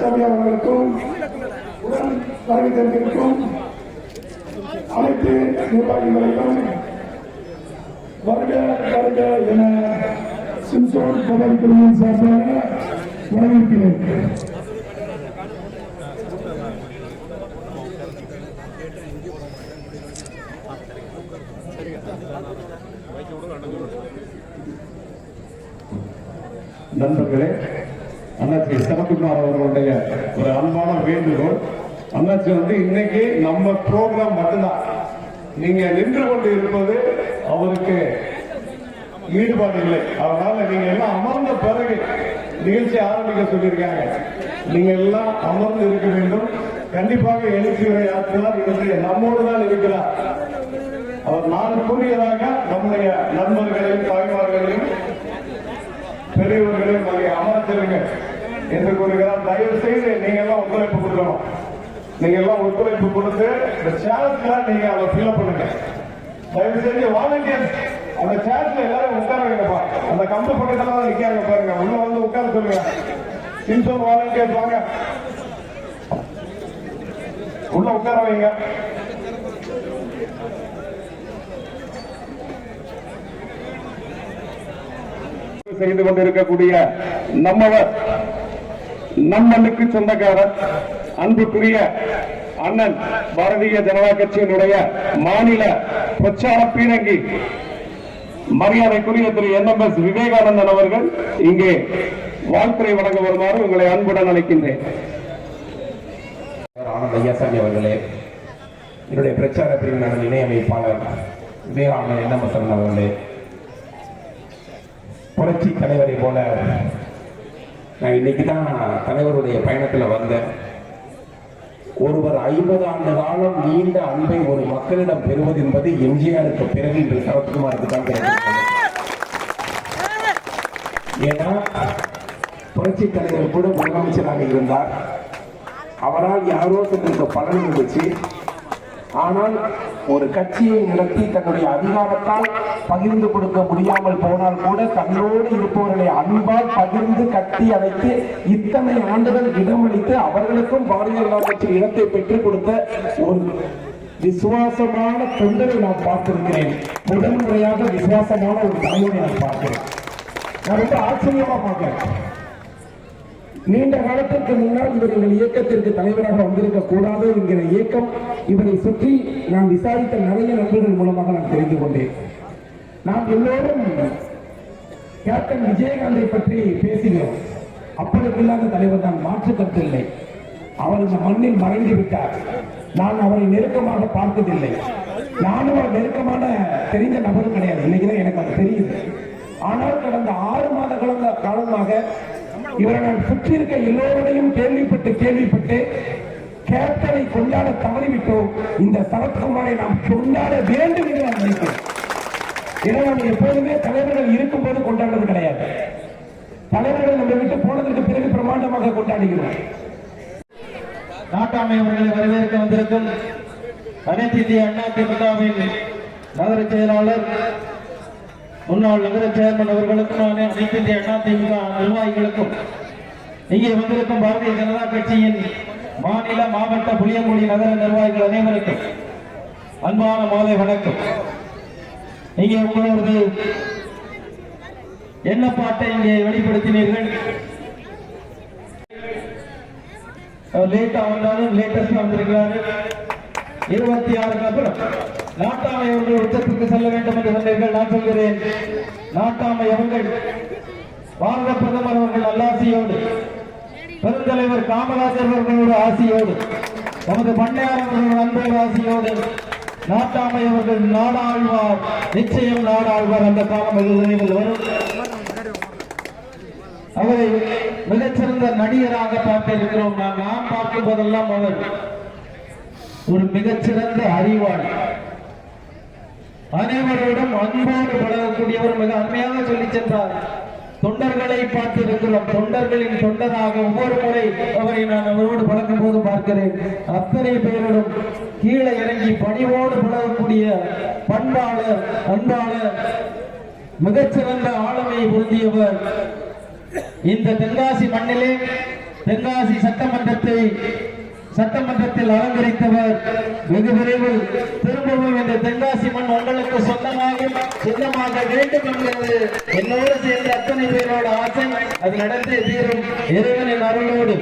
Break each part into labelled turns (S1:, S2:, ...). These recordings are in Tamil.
S1: சாமி அவர்களுக்கும் உடன் வருகை தந்திருக்கும் அனைத்து நிர்வாகிகளையும் வருக வருக என சிம்சோன் பதவி குழுவின் சார்பாக வரவேற்கிறேன்.
S2: நண்பர்களே அண்ணாச்சி சிவக்குமார் அவர்களுடைய ஒரு அன்பான வேண்டுகோள். அண்ணாச்சி வந்து இன்னைக்கு நம்ம ப்ரோக்ராம் மட்டும்தான். நீங்க நின்று கொண்டு இருப்பது அவருக்கு ஈடுபாடு இல்லை. அதனால நீங்க எல்லாம் அமர்ந்த பிறகு நிகழ்ச்சி ஆரம்பிக்க சொல்லியிருக்காங்க. நீங்க எல்லாம் அமர்ந்து இருக்க வேண்டும். கண்டிப்பாக எழுச்சி உரையாற்றினார் இன்று நம்மோடு தான் இருக்கிறார். அவர் நான் கூறியதாக நம்முடைய நண்பர்களையும் தாய்மார்களையும் பெரியவர்களையும் மலை அமர்த்திருங்க என்று கூறுகிறார். தயவு செய்து நீங்க எல்லாம் ஒத்துழைப்பு கொடுக்கணும். நீங்க எல்லாம் ஒத்துழைப்பு கொடுத்து இந்த சேர்ஸ்ல நீங்க அதை ஃபில் பண்ணுங்க. தயவு செஞ்சு வாலண்டியர்ஸ் அந்த சேர்ஸ்ல எல்லாரும் உட்கார வைங்கப்பா அந்த கம்பு பக்கத்துல தான் நிக்காங்க பாருங்க. உள்ள வந்து உட்கார சொல்லுங்க. சிம்சோன் வாலண்டியர்ஸ் வாங்க. உள்ள உட்கார வைங்க. செய்து கொண்டிருக்கக்கூடிய நம்மவர் நம்மளுக்கு சொந்தக்காரர் அன்புக்குரிய அண்ணன் பாரதிய ஜனதா கட்சியினுடைய மாநில பிரச்சார பீரங்கி மரியாதைக்குரிய திரு என் எம். எஸ். விவேகானந்தன் அவர்கள் இங்கே வாழ்த்துறை வழங்க வருமாறு உங்களை அன்புடன் அழைக்கின்றேன்.
S3: ஆனந்த் ஐயாசாமி அவர்களே என்னுடைய பிரச்சார பிரிவினர் இணையமைப்பாளர் எம். எஸ். அவர்களே புரட்சி தலைவரை போல நான் இன்னைக்கு தான் தலைவருடைய பயணத்தில் வந்தேன். ஒருவர் ஐம்பது ஆண்டு காலம் நீண்ட அன்பை ஒரு மக்களிடம் பெறுவது என்பது எம்ஜிஆருக்கு பிறகு இன்று சரத்குமாருக்கு தான் கிடைக்கிறது ஏன்னா புரட்சி தலைவர் கூட முதலமைச்சராக இருந்தார். அவரால் யாரோ சிலருக்கு பலன் இருந்துச்சு. ஆனால் ஒரு கட்சியை நடத்தி தன்னுடைய அதிகாரத்தால் பகிர்ந்து கொடுக்க முடியாமல் போனால் கூட தன்னோடு இருப்பவர்களை அன்பால் பகிர்ந்து கட்டி அணைத்து இத்தனை ஆண்டுகள் இடமளித்து அவர்களுக்கும் பாரதிய ஜனதா கட்சி இடத்தை பெற்றுக் கொடுத்த ஒரு விசுவாசமான தொண்டரை நான் பார்த்திருக்கிறேன். முதல் முறையாக விசுவாசமான ஒரு தலைவரை நான் பார்க்கிறேன் நான் ரொம்ப ஆச்சரியமா பார்க்கிறேன். நீண்ட காலத்திற்கு முன்னால் இவர் எங்கள் இயக்கத்திற்கு தலைவராக வந்திருக்க கூடாது என்கிற இயக்கம் இவரை சுற்றி நான் விசாரித்த நிறைய நண்பர்கள் மூலமாக நான் தெரிந்து கொண்டேன். நாம் எல்லோரும் கேப்டன் விஜயகாந்தை பற்றி பேசினோம். அப்படிப்பில்லாத தலைவர் தான் மாற்று கருத்தில்லை அவர் இந்த மண்ணில் மறைந்து விட்டார். நான் அவரை நெருக்கமாக பார்த்ததில்லை. நானும் அவர் நெருக்கமான தெரிந்த நபரும் கிடையாது. இன்னைக்குதான் எனக்கு அது தெரியுது. ஆனால் கடந்த ஆறு மாத காலமாக இவரை நான் சுற்றி இருக்க எல்லோருடையும் கேள்விப்பட்டு கேள்விப்பட்டு கேப்டனை கொண்டாட தவறிவிட்டோம். இந்த சரத்குமாரை நாம் கொண்டாட வேண்டும் என்று நான் நினைக்கிறேன். ஏன்னா நம்ம எப்போதுமே தலைவர்கள் இருக்கும்போது கொண்டாடுறது கிடையாது. தலைவர்கள் நம்ம விட்டு போனதற்கு பிறகு பிரமாண்டமாக கொண்டாடுகிறோம்
S4: நாட்டாமை அவர்களை வரவேற்க வந்திருக்கும் அனைத்து இந்திய அண்ணா திமுகவின் நகர செயலாளர் முன்னாள் நகர சேர்மன் அவர்களுக்கும் அனை- அனைத்து இந்திய அண்ணா திமுக நிர்வாகிகளுக்கும் இங்கே வந்திருக்கும் பாரதிய ஜனதா கட்சியின் மாநில மாவட்ட புளியங்குடி நகர நிர்வாகிகள் அனைவருக்கும் அன்பான மாலை வணக்கம். இங்கே உங்களது பாட்டை இங்கே வெளிப்படுத்தினீர்கள்? லேட்டா வந்தாலும் லேட்டஸ்டா வந்திருக்கிறாரு இருபத்தி ஆறுக்கு அப்புறம். நாட்டாமை அவர்கள் உச்சத்துக்கு செல்ல வேண்டும் என்று சொன்னீர்கள் நான் சொல்கிறேன். நாட்டாமை அவர்கள் பாரத பிரதமர் அவர்கள் நல்லாசியோடு பெருந்தலைவர் காமராஜர் அவர்களோட ஆசியோடு நமது பண்ணையார் அவர்கள் அன்போடு ஆசியோடு நாட்டாமை அவர்கள் நாடாழ்வார் நிச்சயம் நாடாழ்வார் அந்த காலம் வெகு வரும். அவரை மிகச்சிறந்த நடிகராக பார்த்திருக்கிறோம் நான் நான் பார்க்கும் போதெல்லாம் அவர் ஒரு மிகச்சிறந்த அறிவாளி. அனைவரோடும் அன்போடு பழகக்கூடியவர் மிக அருமையாக சொல்லி சென்றார். தொண்டர்களை பார்த்திருக்கிறோம். தொண்டர்களின் தொண்டராக ஒவ்வொரு முறை அவரை நான் அவரோடு பழக்கும் போது பார்க்கிறேன். அத்தனை பேரோடும் கீழே இறங்கி பணிவோடு பழகக்கூடிய பண்பாளர் அன்பாளர் மிகச்சிறந்த ஆளுமையை பொருந்தியவர். இந்த தென்காசி மண்ணிலே தென்காசி சட்டமன்றத்தை சட்டமன்றத்தில் அலங்கரித்தவர். வெகு விரைவில் திரும்பவும் இந்த தென்காசி மண் உங்களுக்கு சொந்தமாக சொந்தமாக வேண்டும் என்கிறது என்னோடு சேர்ந்த அத்தனை பேரோட ஆசை அது நடந்தே தீரும். இறைவனின் அருளோடு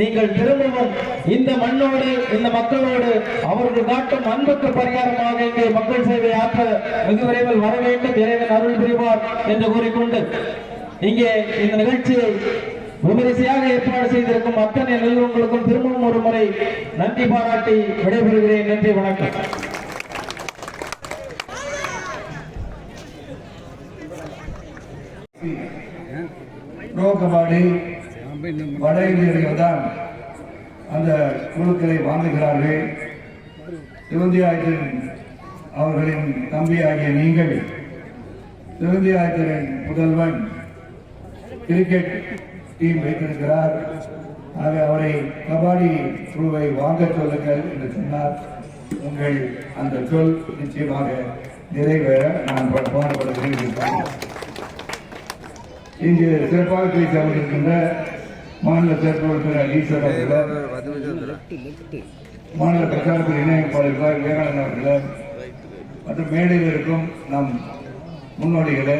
S4: நீங்கள் திரும்பவும் இந்த மண்ணோடு இந்த மக்களோடு அவர்கள் காட்டும் அன்புக்கு பரிகாரமாக இங்கே மக்கள் சேவை ஆற்ற வெகு விரைவில் வர வேண்டும் இறைவன் அருள் புரிவார் என்று கூறிக்கொண்டு இங்கே இந்த நிகழ்ச்சியை விமரிசையாக ஏற்பாடு செய்திருக்கும் அத்தனை நிறுவனங்களுக்கும் திரும்பவும் ஒரு முறை நன்றி பாராட்டி விடைபெறுகிறேன். நன்றி வணக்கம்.
S5: ப்ரோ கபாடி வட இந்தியர்கள் தான் அந்த குழுக்களை வாங்குகிறார்கள் சிவந்தியாயத்தின் அவர்களின் தம்பி ஆகிய நீங்கள் சிவந்தியாயத்தின் முதல்வன் கிரிக்கெட் டீம் வைத்திருக்கிறார். ஆக அவரை கபாடி குழுவை வாங்க சொல்லுங்கள் என்று சொன்னார். உங்கள் அந்த சொல் நிச்சயமாக நிறைவேற நான் பாடுபடுகிறேன் இங்கு சிறப்பாக பேசி அமர்ந்திருக்கின்ற மாநில சிறப்பு உறுப்பினர் ஈஸ்வர் அவர்கள் மாநில பிரச்சாரத்தில் இணையமைப்பாளர்கள் விவேகானந்தன் அவர்கள் மற்றும் மேடையில் இருக்கும் நம் முன்னோடிகளே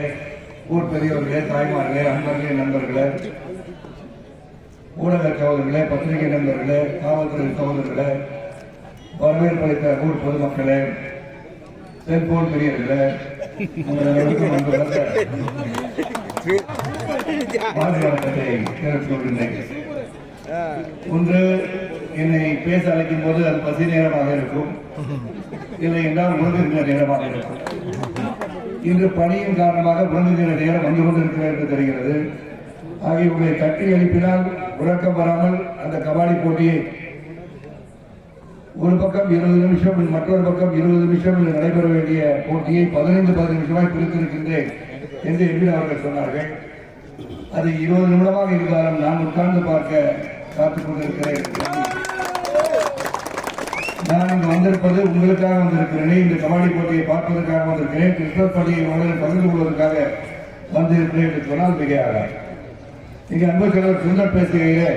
S5: ஊர் பெரியவர்களே தாய்மார்களே அன்பர்களே நண்பர்களே ஊடக சகோதரர்களே பத்திரிகை நண்பர்களே காவல்துறை சகோதரர்களே வரவேற்பளித்த ஊர் பொதுமக்களே செல்போன் பெரியவர்களே ஒன்று என்னை பேச அழைக்கும் போது அது பசி நேரமாக இருக்கும். இல்லை என்றால் உணவுகின்ற நேரமாக இருக்கும். இன்று பணியின் காரணமாக உணவுகின்ற நேரம் வந்து கொண்டிருக்கிறது என்று தெரிகிறது. ஆகிய உங்களை தட்டி எழுப்பினால் உறக்கம் வராமல் அந்த கபாடி போட்டியை ஒரு பக்கம் இருபது நிமிஷம் மற்றொரு பக்கம் இருபது நிமிஷம் நடைபெற வேண்டிய போட்டியை பதினைந்து பதினைந்து நிமிஷமாய் பிரித்திருக்கின்றேன் என்று எம்பின் அவர்கள் சொன்னார்கள். அது இருபது நிமிடமாக இருந்தாலும் நான் உட்கார்ந்து பார்க்க காத்துக் கொண்டிருக்கிறேன். நான் இங்கு வந்திருப்பது உங்களுக்காக வந்திருக்கிறேன் இந்த கபாடி போட்டியை பார்ப்பதற்காக வந்திருக்கிறேன். கிறிஸ்தவ பள்ளியை உங்களுடன் பகிர்ந்து கொள்வதற்காக வந்திருக்கிறேன் என்று சொன்னால் மிகையாக இங்கு அன்பு செல்வர் சுந்தர் பேசுகையிலே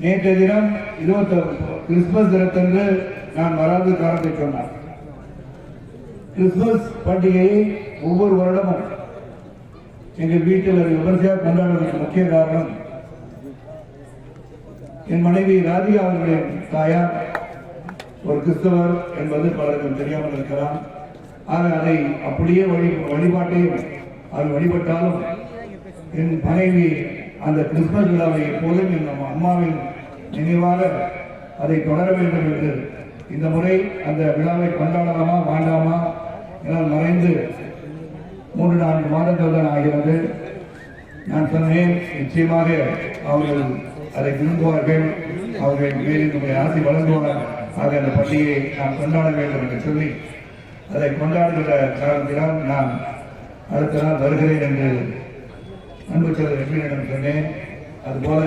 S5: நேற்றைய தினம் இருபத்தி கிறிஸ்துமஸ் தினத்தன்று நான் வராது காரணத்தை சொன்னார். கிறிஸ்துமஸ் பண்டிகையை ஒவ்வொரு வருடமும் எங்கள் வீட்டில் ஒரு விமர்சையாக கொண்டாடுவதற்கு முக்கிய காரணம் என் மனைவி ராதிகா அவர்களுடைய தாயார் ஒரு கிறிஸ்தவர் என்பது பலருக்கு தெரியாமல் இருக்கலாம். ஆக அதை அப்படியே வழி வழிபாட்டையும் அது வழிபட்டாலும் என் மனைவி அந்த கிறிஸ்துமஸ் விழாவை எப்போதும் என் அம்மாவின் நினைவாக அதை தொடர வேண்டும் என்று இந்த முறை அந்த விழாவை கொண்டாடலாமா வேண்டாமா என மறைந்து மூன்று நான்கு மாதங்கள் தான் ஆகிறது. நான் சொன்னேன் நிச்சயமாக அவர்கள் அதை விரும்புவார்கள். அவர்கள் மேலே நம்முடைய ஆசை வழங்குவார்கள் ஆக அந்த பண்டிகையை நாம் கொண்டாட வேண்டும் என்று சொல்லி அதை கொண்டாடுகிற காரணத்தினால் நான் அடுத்த நாள் வருகிறேன் என்று அன்பு செல்வர் எம்பியிடம் சொன்னேன். அதுபோல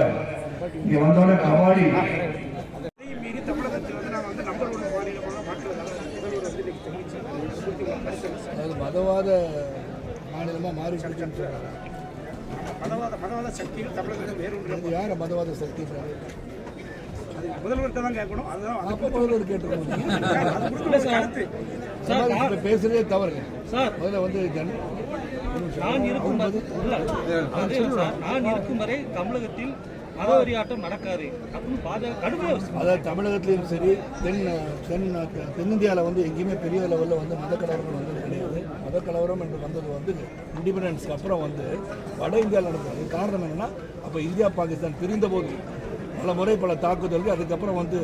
S5: இங்க வந்தோடனே கபாடி.
S6: மதவாத மாநிலமாக மாறி
S7: மதவாத மதவாத சக்திகள் தமிழகத்தில் வேறு
S6: யார் மதவாத சக்தி
S7: அது முதல்வர்கிட்ட தான் கேட்கணும். அதுதான்
S6: முதல்வர் கேட்டிருக்கோம் பேசுறதே தவறுங்க. முதல்ல வந்து
S8: நான் இருக்கும் நான் இருக்கும் வரை தமிழகத்தில் மதவெறியாட்டம் நடக்காது. அப்படின்னு பாஜக
S6: அதாவது தமிழகத்திலையும் சரி தென் தென் தென்னிந்தியாவில் வந்து எங்கேயுமே பெரிய லெவலில் வந்து மத வந்தது கிடையாது. மத கலவரம் என்று வந்தது வந்து இண்டிபெண்டன்ஸ்க்கு அப்புறம் வந்து வட இந்தியாவில் நடந்தது. காரணம் என்னன்னா அப்போ இந்தியா பாகிஸ்தான் பிரிந்த போது பல முறை பல தாக்குதல்கள் அதுக்கப்புறம் வந்து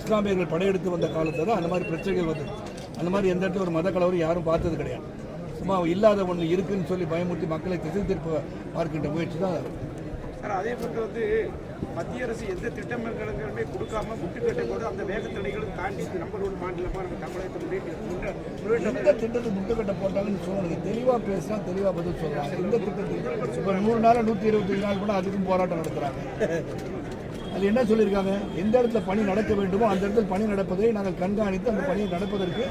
S6: இஸ்லாமியர்கள் படையெடுத்து வந்த காலத்தில் தான் அந்த மாதிரி பிரச்சனைகள் வந்தது. அந்த மாதிரி எந்த இடத்துல ஒரு மத கலவரம் யாரும் பார்த்தது கிடையாது. சும்மா இல்லாத ஒன்று இருக்குன்னு சொல்லி பயமுறுத்தி மக்களை திசை திருப்ப பார்க்கின்ற முயற்சி தான்.
S7: சார் அதே போன்று வந்து மத்திய அரசு எந்த திட்டங்களுமே கொடுக்காம முட்டுக்கட்டை போது அந்த வேகத்தடைகளும் தாண்டி நம்பர் ஒரு மாநிலமாக நம்ம தமிழகத்தை முன்னேற்றி
S6: எந்த திட்டத்தை முட்டுக்கட்டை போட்டாங்கன்னு சொல்லணுங்க தெளிவாக பேசினா தெளிவாக பதில் சொல்கிறாங்க இந்த திட்டத்துக்கு இப்போ நூறு நாள் நூற்றி இருபத்தஞ்சு நாள் கூட அதுக்கும் போராட்டம் நடத்துகிறாங்க அது என்ன சொல்லியிருக்காங்க? எந்த இடத்துல பணி நடக்க வேண்டுமோ அந்த இடத்துல பணி நடப்பதை நாங்கள் கண்காணித்து அந்த பணியை நடப்பதற்கு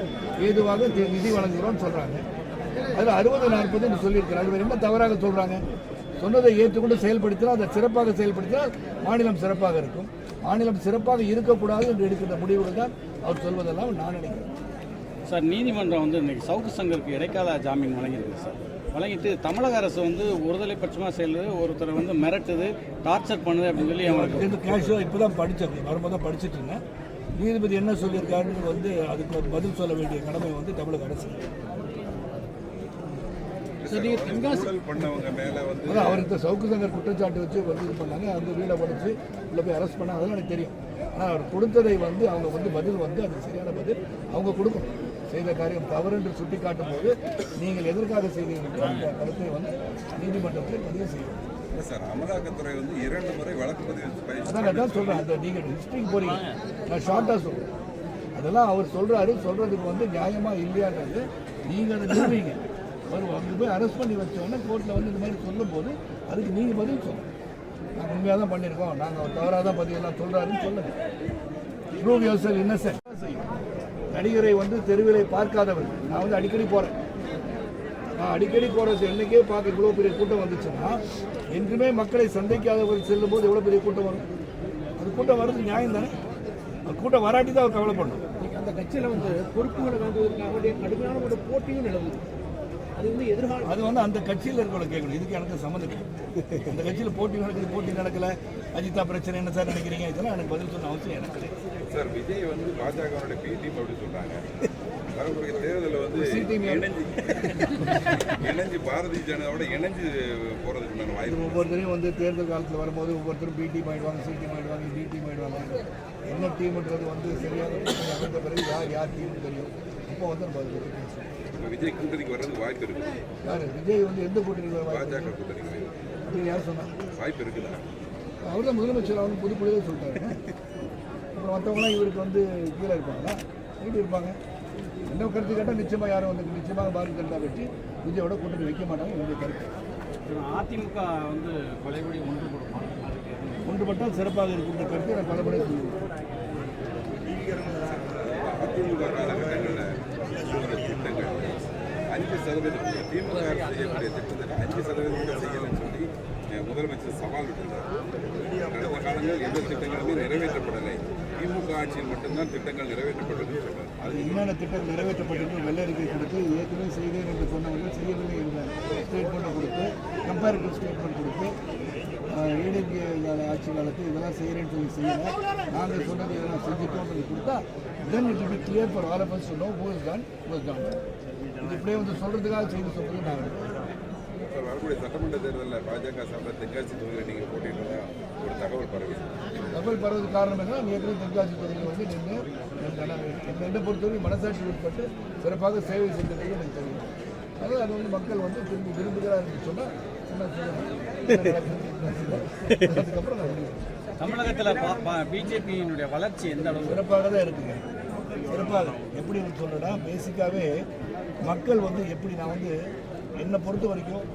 S6: ஏதுவாக நிதி வழங்குகிறோம்னு சொல்கிறாங்க அதில் அறுபது நாற்பதுன்னு சொல்லியிருக்கிறாங்க இவர் என்ன தவறாக சொல்கிறாங்க
S5: சொன்னதை ஏற்றுக்கொண்டு செயல்படுத்தினால் அதை சிறப்பாக செயல்படுத்தினால் மாநிலம் சிறப்பாக இருக்கும். மாநிலம் சிறப்பாக இருக்கக்கூடாது என்று எடுக்கின்ற முடிவுகள் தான் அவர் சொல்வதெல்லாம் நான் நினைக்கிறேன்.
S8: சார் நீதிமன்றம் வந்து இன்னைக்கு சவுக்கு சங்கருக்கு இடைக்கால ஜாமீன் வழங்கியிருக்கு சார். வழங்கிட்டு தமிழக அரசு வந்து ஒருதலை பட்சமாக செல்லுது ஒருத்தரை வந்து மிரட்டுது டார்ச்சர் பண்ணுது அப்படின்னு சொல்லி அவங்களுக்கு
S5: இது கேஷுவலாக இப்போ தான் படித்தேன் வரும்போது தான் படிச்சுட்டு இருந்தேன். நீதிபதி என்ன சொல்லியிருக்காருன்னு வந்து அதுக்கு பதில் சொல்ல வேண்டிய கடமை வந்து தமிழக அரசு
S7: பண்ணவங்க மேல வந்து
S5: அதான் அவர் இந்த சவுக்கு சங்கர் குற்றச்சாட்டு வச்சு வந்து இது பண்ணாங்க. அந்த வீடை உடச்சி உள்ள போய் அரெஸ்ட் பண்ணாங்க. அதெல்லாம் எனக்கு தெரியும். ஆனால் அவர் கொடுத்ததை வந்து அவங்க வந்து பதில் வந்து அது சரியான பதில் அவங்க கொடுக்கணும் செய்த காரியம் தவறு என்று சுட்டி காட்டும் போது நீங்கள் எதற்காக செய்தீர்கள் கருத்தை வந்து நீதிமன்றத்தில் பதிவு செய்யணும்.
S9: இல்ல சார் அமலாக்கத்துறை வந்து இரண்டு முறை வழக்கு பதிவு
S5: அதான் சொல்கிறேன் அந்த நீங்கள் ஹிஸ்ட்ரிக்கு போறீங்க. நான் ஷார்ட்டாக சொல்கிறேன் அதெல்லாம் அவர் சொல்கிறாரு சொல்கிறதுக்கு வந்து நியாயமா இல்லையான்றது நீங்கள் அதை நிறுவீங்க அவர் அங்கே போய் அரெஸ்ட் பண்ணி வச்சோடனே கோர்ட்டில் வந்து இந்த மாதிரி சொல்லும்போது அதுக்கு நீங்கள் பதில் சொல்லணும். நாங்கள் உண்மையாக தான் பண்ணியிருக்கோம். நாங்கள் தவறாக தான் பதிவெல்லாம் சொல்கிறாருன்னு சொல்லுங்கள் ப்ரூவ் யோர் செல் இன்னசென்ட் நடிகரை வந்து தெருவிலை பார்க்காதவர் நான் வந்து அடிக்கடி போகிறேன் நான் அடிக்கடி போகிறது என்னைக்கே பார்க்க இவ்வளோ பெரிய கூட்டம் வந்துச்சுன்னா என்றுமே மக்களை சந்திக்காதவர் செல்லும் போது எவ்வளோ பெரிய கூட்டம் வரும்? அது கூட்டம் வர்றது நியாயம் தானே? அந்த கூட்டம் வராட்டி தான் அவர் கவலைப்படணும்.
S7: அந்த கட்சியில் வந்து பொறுப்புகளை வாங்குவதற்காக கடுமையான ஒரு போட்டியும் நிலவுது. அது வந்து எதிர்கால
S5: அது வந்து அந்த கட்சியில் இருக்கிறவங்க கேட்கணும். இதுக்கு எனக்கு சம்மந்தம் அந்த கட்சியில் போட்டி நடக்குது போட்டி நடக்கல. அஜிதா பிரச்சனை என்ன சார் நினைக்கிறீங்க? இதெல்லாம் எனக்கு பதில் சொல்ல அவசியம் எனக்கு
S9: சார் விஜய் வந்து பாஜகவோட பி டீம் அப்படி சொல்றாங்க. வரக்கூடிய தேர்தலில் வந்து? இணைஞ்சு இணைஞ்சு பாரதிய ஜனதாவோட இணைஞ்சு போறதுக்கு வாய்ப்பு
S5: ஒவ்வொருத்தரையும் வந்து தேர்தல் காலத்தில் வரும்போது ஒவ்வொருத்தரும் பி டீம் ஆயிடுவாங்க சி டீம் ஆயிடுவாங்க டி டீம் ஆயிடுவாங்க. என்ன டீம்ன்றது வந்து சரியாக பிறகு யார் யார் டீம்னு தெரியும். இப்போ வந்து நம்ம அதை பற்றி பேசுவோம்
S9: இப்ப விஜய் கூட்டணிக்கு வர்றதுக்கு வாய்ப்பு இருக்குது?
S5: யார்? விஜய் வந்து எந்த கூட்டணி
S9: பாஜக கூட்டணிக்கு வாய்ப்பு.
S5: அப்படின்னு யார் சொன்னா?
S9: வாய்ப்பு இருக்குதா?
S5: அவர் தான் முதலமைச்சர் அவனு புது புள்ளியே சொல்லிட்டாரு. அப்புறம் மற்றவங்களாம் இவருக்கு வந்து கீழே இருப்பாங்களா? எப்படி இருப்பாங்க. என்ன கருத்து கேட்டால் நிச்சயமாக யாரும் வந்து நிச்சயமாக பாரதிய ஜனதா கட்சி விஜயோட கூட்டணி வைக்க மாட்டாங்க. என்னுடைய கருத்து.
S8: அதிமுக வந்து கொலைபடி ஒன்று கொடுப்பாங்க.
S5: ஒன்றுபட்டால் சிறப்பாக இருக்கின்ற கருத்தை நான் பலமுறை சொல்லுவேன்.
S9: அதிமுக அஞ்சு சதவீதம் திமுக அரசு செய்யக்கூடிய திட்டத்தை அஞ்சு சதவீதம் கூட சொல்லி முதலமைச்சர் சவால் விட்டிருந்தார் கடந்த காலங்களில் எந்த திட்டங்களுமே நிறைவேற்றப்படலை. திமுக ஆட்சியில் மட்டும்தான் திட்டங்கள் நிறைவேற்றப்பட்டதுன்னு சொல்றாரு.
S5: அது என்னென்ன திட்டம் நிறைவேற்றப்பட்டது வெள்ளை அறிக்கை கொடுத்து ஏற்கனவே செய்தேன் என்று சொன்னவர்கள் செய்யவில்லை என்ற ஸ்டேட்மெண்ட்டை கொடுத்து கம்பேரிட்டிவ் ஸ்டேட்மெண்ட் கொடுத்து ஏடிஎம்கே ஆட்சி காலத்தில் இதெல்லாம் செய்கிறேன்னு சொல்லி செய்யல. நாங்கள் சொன்னது இதெல்லாம் செஞ்சுட்டோம் சொல்லி கொடுத்தா then it be clear for all of us know who is done who is done இப்படியே வந்து சொல்கிறதுக்காக செய்து சொல்கிறது நாங்கள்
S9: சார் வரக்கூடிய சட்டமன்ற தேர்தலில் பாஜக சார்பில் தென்காசி தொகுதியில் நீங்கள் போட்டியிட்டதா ஒரு தகவல் பரவி.
S5: தகவல் பரவது காரணம் என்ன ஏற்கனவே தென்காசி தொகுதியில் வந்து நின்று என்னை என்னை பொறுத்தவரை மனசாட்சி உட்பட்டு சிறப்பாக சேவை செஞ்சது எனக்கு தெரியும். அது அது வந்து மக்கள் வந்து திரும்பி விரும்புகிறார் என்று சொன்னால் அதுக்கப்புறம் நான்
S8: தமிழகத்தில் பிஜேபியினுடைய வளர்ச்சி எந்த அளவு
S5: சிறப்பாக தான் இருக்குங்க. சிறப்பாக எப்படி சொல்றேன்னா பேசிக்காகவே மக்கள் வந்து எப்படி நான் வந்து என்னை பொறுத்த வரைக்கும்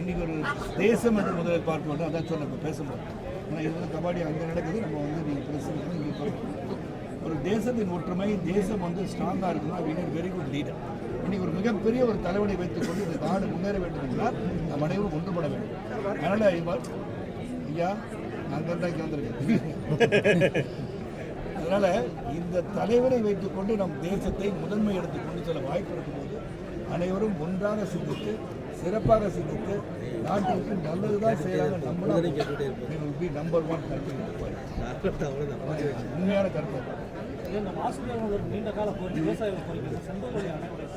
S5: இன்றைக்கி ஒரு தேசம் என்று முதலில் பார்க்க மாட்டோம் அதான் சொல்ல இப்போ பேசும்போது. ஆனால் இது வந்து கபாடி அங்கே நடக்குது நம்ம வந்து நீங்கள் பேசுகிறது இங்கே பார்க்கணும். ஒரு தேசத்தின் ஒற்றுமை தேசம் வந்து ஸ்ட்ராங்காக இருக்கணும் அப்படின்னு வெரி குட் லீடர் இன்னைக்கு ஒரு மிகப்பெரிய ஒரு தலைவனை வைத்துக் கொண்டு இந்த நாடு முன்னேற வேண்டும் என்றால் நம் அனைவரும் ஒன்றுபட வேண்டும். அதனால் இவர் ஐயா நான் தான் இங்கே வந்திருக்கேன் அதனால் இந்த தலைவரை வைத்துக்கொண்டு நம் தேசத்தை முதன்மை எடுத்துக் கொண்டு செல்ல வாய்ப்பு இருக்கும்போது அனைவரும் ஒன்றாக சிந்தித்து சிறப்பாக சிந்தித்து நாட்டிற்கு நல்லதுதான் செய்யறாங்க நம்பி நம்பர் ஒன் உண்மையான கருத்து.
S10: இந்த நீண்ட கால கோரிக்கை விவசாய கோரிக்கை வழி அணைவுடைய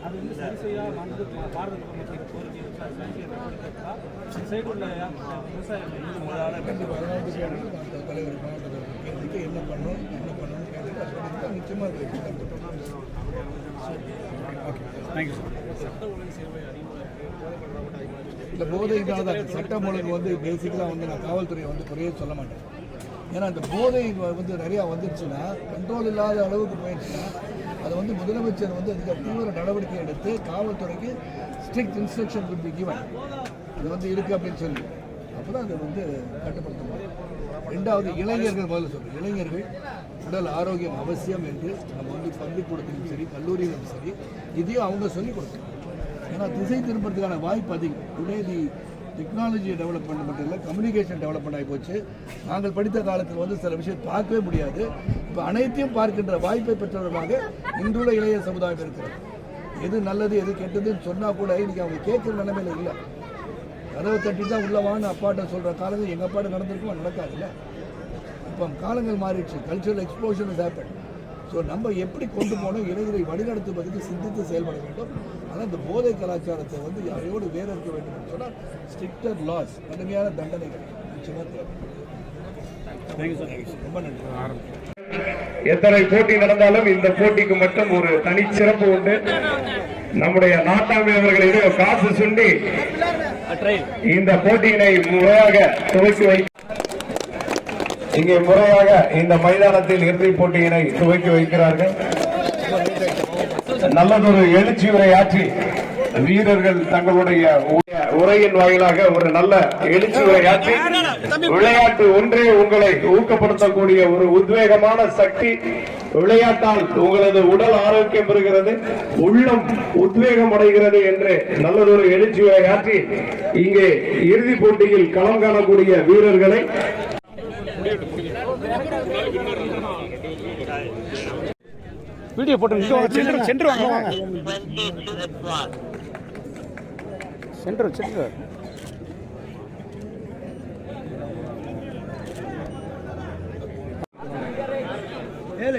S10: அது வந்து சரி செய்ய வந்து பாரத பிரதமர் கோரிக்கை நடவடிக்கை சைடு உள்ள விவசாயிகள்
S5: தலைவர் மாவட்ட என்ன பண்ணணும் என்ன பண்ணணும்னு கேட்டுட்டு அது பண்ணி தான். நிச்சயமாக.
S8: தேங்க்யூ
S5: இந்த போதை தான் சட்டம் ஒழுங்கு வந்து பேசிக்கலாக வந்து நான் காவல்துறையை வந்து குறைய சொல்ல மாட்டேன். ஏன்னா இந்த போதை வந்து நிறையா வந்துருச்சுன்னா கண்ட்ரோல் இல்லாத அளவுக்கு போயிடுச்சுன்னா அதை வந்து முதலமைச்சர் வந்து அதுக்கு தீவிர நடவடிக்கை எடுத்து காவல்துறைக்கு ஸ்ட்ரிக்ட் இன்ஸ்ட்ரக்ஷன் would be அது வந்து இருக்குது அப்படின்னு சொல்லி. அப்போ தான் அதை வந்து கட்டுப்படுத்த முடியும். ரெண்டாவது இளைஞர்கள் முதல்ல சொல்கிறேன் இளைஞர்கள் உடல் ஆரோக்கியம் அவசியம் என்று நம்ம வந்து பள்ளிக்கூடத்திலும் சரி கல்லூரியிலும் சரி இதையும் அவங்க சொல்லிக் கொடுக்கணும். ஏன்னா திசை திரும்புறதுக்கான வாய்ப்பு அதிகம். டுடே தி டெக்னாலஜி டெவலப்மெண்ட் மட்டும் இல்லை கம்யூனிகேஷன் டெவலப்மெண்ட் ஆகி போச்சு. நாங்கள் படித்த காலத்தில் வந்து சில விஷயம் பார்க்கவே முடியாது. இப்போ அனைத்தையும் பார்க்கின்ற வாய்ப்பை பெற்றவர்களாக இன்றுள்ள இளைய சமுதாயம் இருக்கிறது. எது நல்லது எது கெட்டதுன்னு சொன்னால் கூட இன்றைக்கி அவங்க கேட்குற நிலைமையில் இல்லை. கதவை தட்டி தான் உள்ளவான்னு அப்பாட்ட சொல்கிற காலத்தில் எங்கள் அப்பாட்ட நடந்திருக்குமா? நடக்காதுல்ல. இப்போ காலங்கள் மாறிடுச்சு. கல்ச்சரல் எக்ஸ்ப்ளோஷன் ஹேப்பன் ஸோ நம்ம எப்படி கொண்டு போனோம்? இளைஞரை வழிநடத்துவதற்கு சிந்தித்து செயல்பட வேண்டும். ஆனால் இந்த போதை கலாச்சாரத்தை வந்து யாரையோடு வேற இருக்க வேண்டும் சொன்னால் ஸ்ட்ரிக்டர் லாஸ் கடுமையான தண்டனைகள். நிச்சயமாக தேவை. ரொம்ப நன்றி.
S2: எத்தனை போட்டி நடந்தாலும் இந்த போட்டிக்கு மட்டும் ஒரு தனி சிறப்பு உண்டு. நம்முடைய நாட்டாமை அவர்களிடம் காசு சுண்டி இந்த போட்டியினை முறையாக துவக்கி வை இங்கே முறையாக இந்த மைதானத்தில் இறுதிப் போட்டியினை துவக்கி வைக்கிறார்கள். நல்லதொரு எழுச்சி உரையாற்றி வீரர்கள் தங்களுடைய உரையின் வாயிலாக ஒரு நல்ல எழுச்சி உரையாற்றி விளையாட்டு ஒன்றே உங்களை ஊக்கப்படுத்தக்கூடிய ஒரு உத்வேகமான சக்தி. விளையாட்டால் உங்களது உடல் ஆரோக்கியம் பெறுகிறது உள்ளம் உத்வேகம் அடைகிறது என்று நல்லதொரு எழுச்சி உரையாற்றி இங்கே இறுதிப் போட்டியில் களம் காணக்கூடிய வீரர்களை
S8: வீடியோ போட்டு சென்டர் சென்டர் வாங்க. சென்டர் சென்டர் இந்த